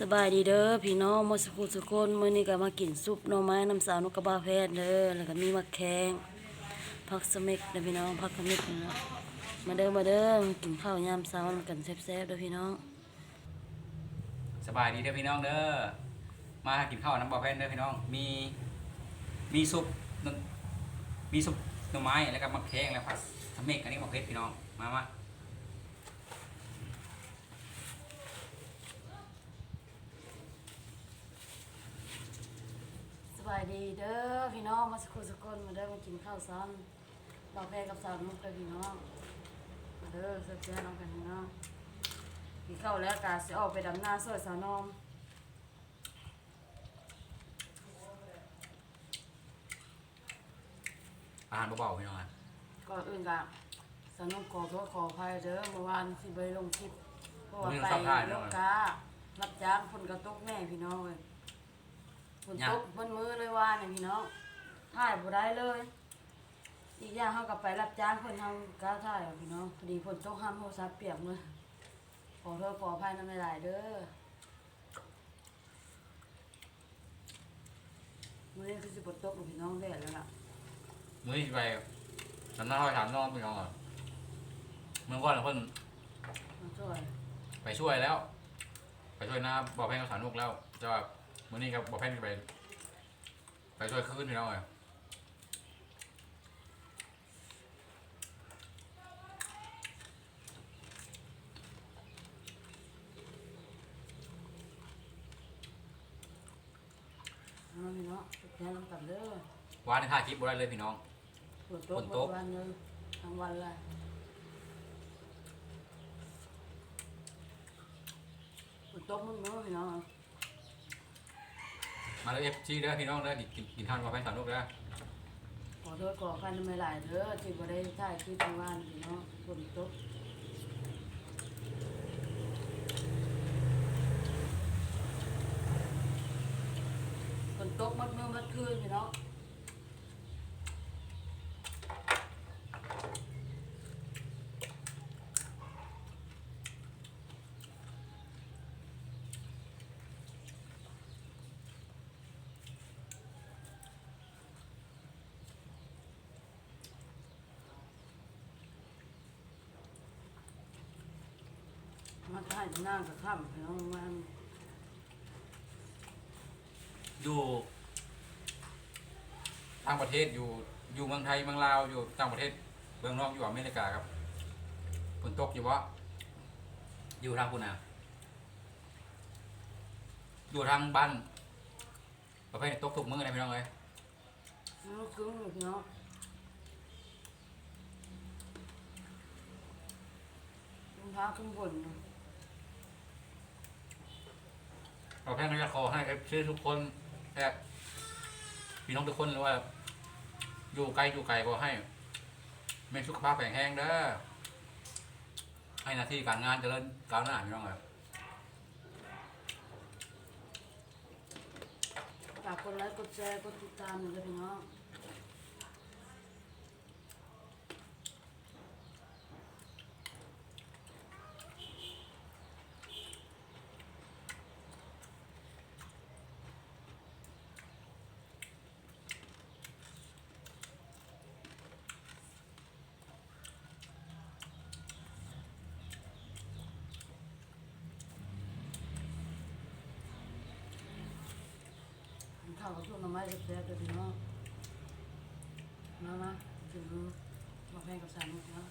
สบายดีเด้อพี่น้องมดสุขุสุคนมื้อนี้ก็มากินซุปหน่อไม้น้ำสาวนกกระบาแพทย์เด้อแล้วก็มีมะแขงผักสเม็กเด้อพี่น้องผักสเม็กนะมาเด้อมาเด้อกินข้าวยามเช้ากันแซ่บๆเด้อพี่น้อง สบายดีเด้อพี่น้องเด้อมากินข้าวน้ำบ่อแพนเด้อพี่น้องมีมีซุปมีซุปหน่อไม้แล้วก็มะแขงแล้วผัดทำเมกอันนี้มะเพ็ดพี่น้องมามา บายดีเด้อพี่น้องมาสุขุสุคนมาเด้อมากินข้าวซ้ำบ่าวแพทย์กับสาวนุกเด้อพี่น้องมาเด้อแซ่บๆน้องกันพี่น้องกินข้าวแล้วก็สิออกไปดำนาซอยสาวนอมอาหารเบาๆพี่น้องอะก่อนอื่นก็สนุกขอโทษขออภัยเด้อเมื่อวานที่ไปลงคลิปเพราะว่าไปยกการับจ้างฝนกระตกแน่พี่น้องเลยฝ นตกบนมือเลยว่าเนี่ยพี่น้องถ่ายบ่ได้เลย อีกอย่างเขากับไปรับจ้างคนทำกาถ่ายอะพี่น้องพอดีฝนตกห้ามโทรศัพท์เปียกเลยขอโทษขออภัยน้ำหลายๆเด้อมื้อนี้คือสิฝนตกอยู่พี่น้องแดดแล้วล่ะมื้อนี้ไปสำนักห้อยถามน้องพี่น้องอะเมื่อก่อนเราเพิ่นมาช่วย ไปช่วยแล้ว ไปช่วยนะบ่อแพนกับสานุกแล้วจะว่า มื้อนี้กับบ่อแพนก็ไป ไปช่วยคืนพี่น้องอะเอาพี่น้องแค่น้ำกันเด้อวานในท่าคลิปบ่ได้เลยพี่น้อง ฝนตกฝนตกหมดวันเลยทั้งวันเลยฝนตกมันเมื่อพี่น้อง มาเลยเอฟซีเด้อพี่น้องเด้อกินกินทานกับแฟนสานุกเด้อขอโทษขอกันไม่หลายเด้อที่บ่ได้ถ่ายคลิปทั้งวันพี่น้องฝนตกฝนตกมัดมือมัดคืนพี่น้อง มาถ่ายหน้ากับข้ามพี่น้องมัน อยู่ต่างประเทศอยู่อยู่เมืองไทยเมืองลาวอยู่ต่างประเทศเมืองนอกอยู่อเมริกาครับฝนตกอยู่วะอยู่ทางคุณนะอยู่ทางบ้านประเภทตกทุกมือเลยพี่น้องเลยมันครึ้งพี่น้องรองเท้าขึ้นบนเเราแค่นี้ขอให้ชื่อทุกคนแอบพี่น้องทุกคนเลยว่า อยู่ไกลอยู่ไกลก็ให้มีสุขภาพแข็งแรงเด้อให้หน้าที่การงานเจริญก้าวหน้าพี่น้องครับฝากกดไลค์กดแชร์กดติดตามหน่อยนะพี่น้อง ข้าวกับช่วงน้ำไม้แซ่บๆเลยพี่น้องมามาถึงมาแพงกับสามมุกแล้ว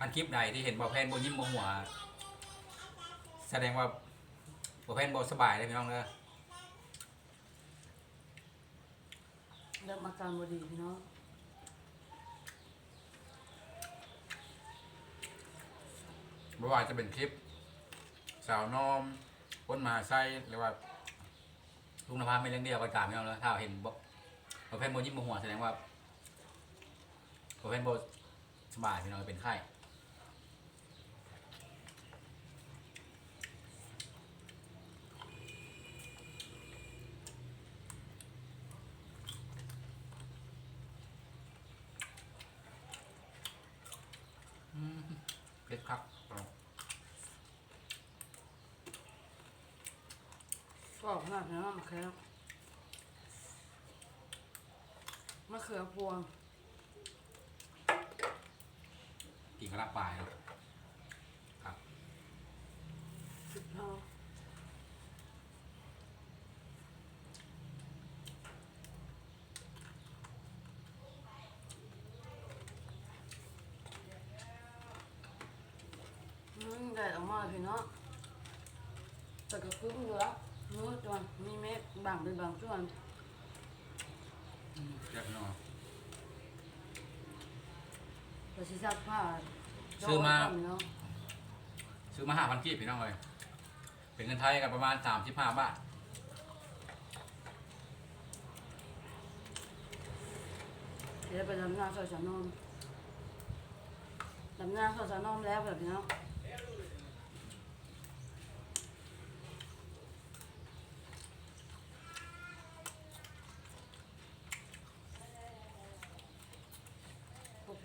อันคลิปใดที่เห็นบอแพนบนยิ้มบนหัว แสดงว่าบอแพนบอสบายเลยพี่น้องเด้อเริ่มอาการบดีพี่น้องไม่ว่าจะเป็นคลิป สาวนอมคนมหาไซหรือว่า ลุงนภาไม่เลี้ยงเดียวก็ตามพี่น้องเลยถ้าเห็นบอบอแฟนบยิ้มโมหัวแสดงว่าบอแฟนบสบายพี่น้องเป็นไข้ อืมเผ็ดครับ กรอบมากนะมะเขือมะเขือพวงกินกระลาปลายเนาะครับสุดท้ายอืมแดดออกมาพี่เนาะแต่ก็คุ้มอยู่แล้ว นู้นจวนมีเม็ดบางเป็นบางส่วนเรียบร้อยแต่สิซักผ้าซื้อมา เนาะซื้อมาห้าพันกีบพี่น้องเลยเป็นเงินไทยกันประมาณสามสิบห้าบาทเดี๋ยวไปดำนาซอยสานอมดำนาซอยสานอมแล้วแบบนี้เนาะ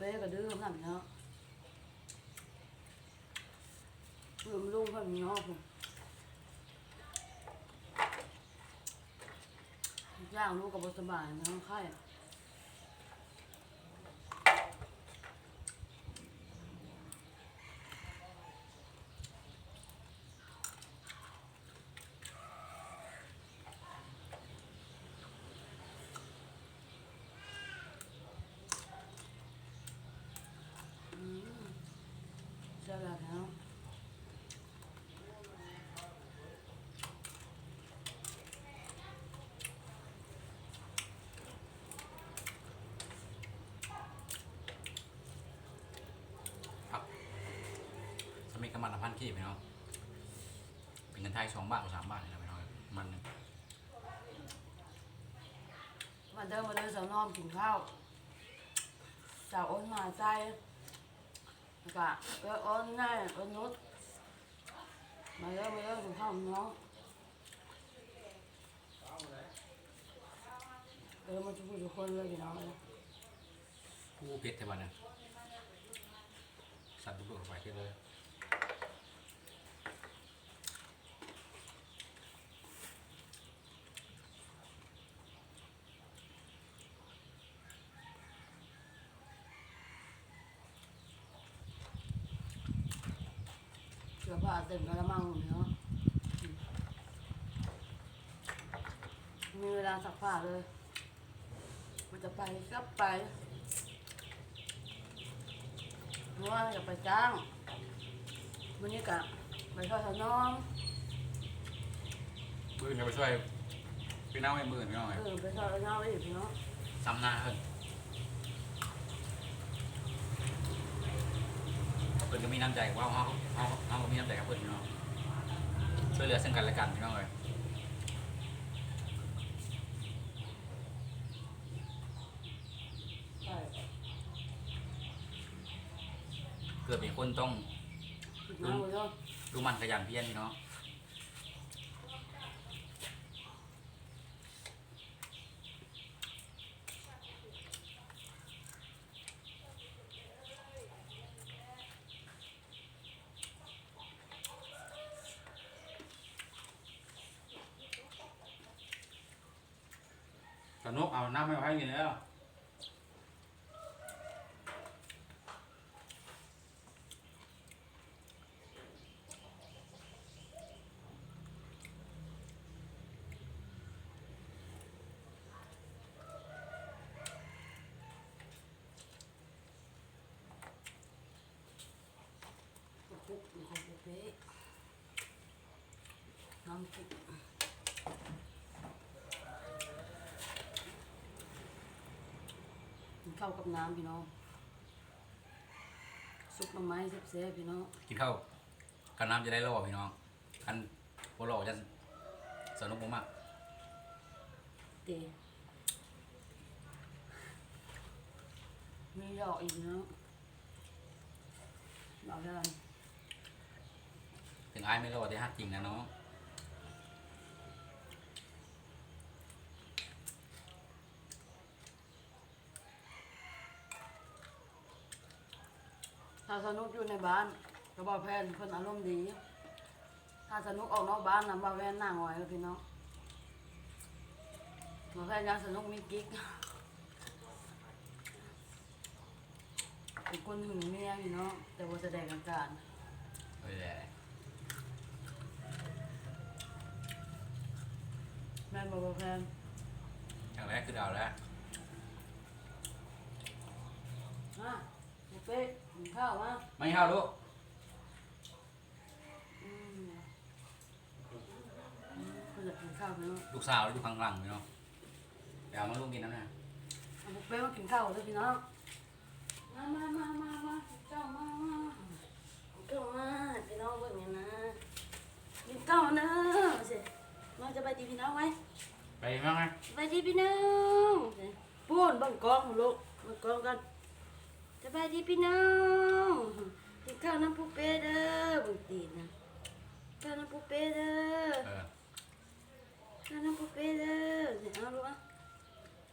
เป๊ะก็ดื้อขนาดนี้เนาะลืมลุงเขาเนาะผมย่างลูกกับบสบายเนาะไข่ อืมใช่แล้วเนาะ ครับ สมิกมันละพันกีบพี่น้องเป็นเงินไทยสองบาทหรือสามบาทนี่นะพี่น้องมันหนึ่งมาเดินมาเดินสาวนอมกินข้าวสาวอ้นมาใจแล้วก็เอออ้นแน่อ้นนุชมาเดินมาเดินกินข้าวเนาะเออมาทุกคนทุกคนเลยพี่น้องเลยผู้เพชรเทวันนะสัตว์ดุๆออกไปเพชรเลย สื้อผ้าเต็มกระมังหมดเนาะมีเวลาซักผ้าเลย มันจะไปก็ไปเพราะว่าจะไปจ้างวันนี้กะไปทอดถนอมมือเนี่ยไปช่วยพี่น้องให้มือพี่น้องไงเออไปทอดถนอมอีกเนาะ ซ้ำหน้าเพิ่น เพิ่นก็มีน้ำใจว่าเขาเขาเขาก็มีน้ำใจกับเพิ่นพี่น้องช่วยเหลือซึ่งกันและกันพี่น้องเลยเกิดเป็นคนต้อง รู้มันขยันเพียรพี่น้อง นกเอาน้ำไม่เอาให้กินแล้วุกคุกคุกเป๊ะน้ำคุก ข้าวกับน้ำพี่น้องซุปหน่อไม้แซ่บๆพี่น้องกินข้าวกันน้ำจะได้รอพี่น้องกันโบรอจะสนุกมากเตมีดอกอีกเนาะดอกอะไรถึงอายไม่รอได้ฮักจริงนะน้อง ถ้าสนุกอยู่ในบ้านก็บอกแพนเพิ่นอารมณ์ดี ถ้าสนุกออกนอกบ้านนะบอกแพนนั่งไว้แล้วพี่น้องมาแพนยาสนุกมีกิ๊กเป็นคนหึงเมียพี่น้องแต่ว่าแสดงอาการเอ้ยแหละแม่นบอกว่าแพนอย่างแรกคือดาวแล้วมาเดี๋ยวเป๊ะกิน ข้าวมาไม่เข้าลูกอืมก็อยากกินข้าวพี่น้องลูกสาวอยู่ข้างหลังพี่น้องเดี๋ยวเอามาลูกกินน้ำนะเอาเป๊ะมากินข้าวเลยพี่น้องมามามามามาเจ้ามามาเจ้ามาพี่น้องเบิ่งเนี่ยนะกินข้าวนะสิมาจะไปดีพี่น้องไหมไปมั้งไงไปดีพี่น้องพูนเบังกองลูกเบังกองกันส บายดีพี่น้องกินข้าวน้ำปูเป้เด้อบุญตีนะข้าวน้ำปูเป้เด้อเออข้าวน้ำปูเป้เด้อเดี๋ยวเอาลูกอะ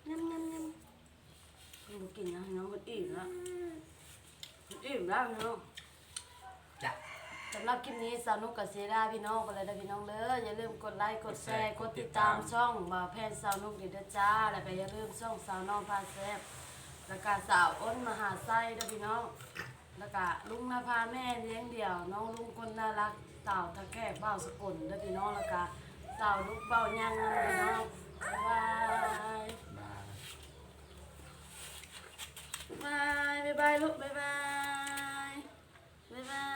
ยำยำยำมันกินนะน้องมันอิ่มแล้วมันอิ่มแล้วพี่น้องจ้ะสำหรับคลิปนี้สาวนุกกับเซราพี่น้องกันเลยนะพี่น้องเด้ออย่าลืมกดไลค์กดแชร์กดติดตามช่องบ่าวแพนสาวนุกดีเด้อจ้าแล้วก็อย่าลืมช่องสาวน้องพาแซ่บ แล้วก็สาวอ้นมหาไส้เด้อพี่น้อง แล้วก็ลุงนภาแม่เลี้ยงเดี่ยว น้องลุงคนน่ารักเต่าตะแก่เบ้าสกุลเด้อพี่น้อง แล้วก็สาวลูกเบ้าย่างนะพี่น้องบายบายบายบายลูกบายบายบายบาย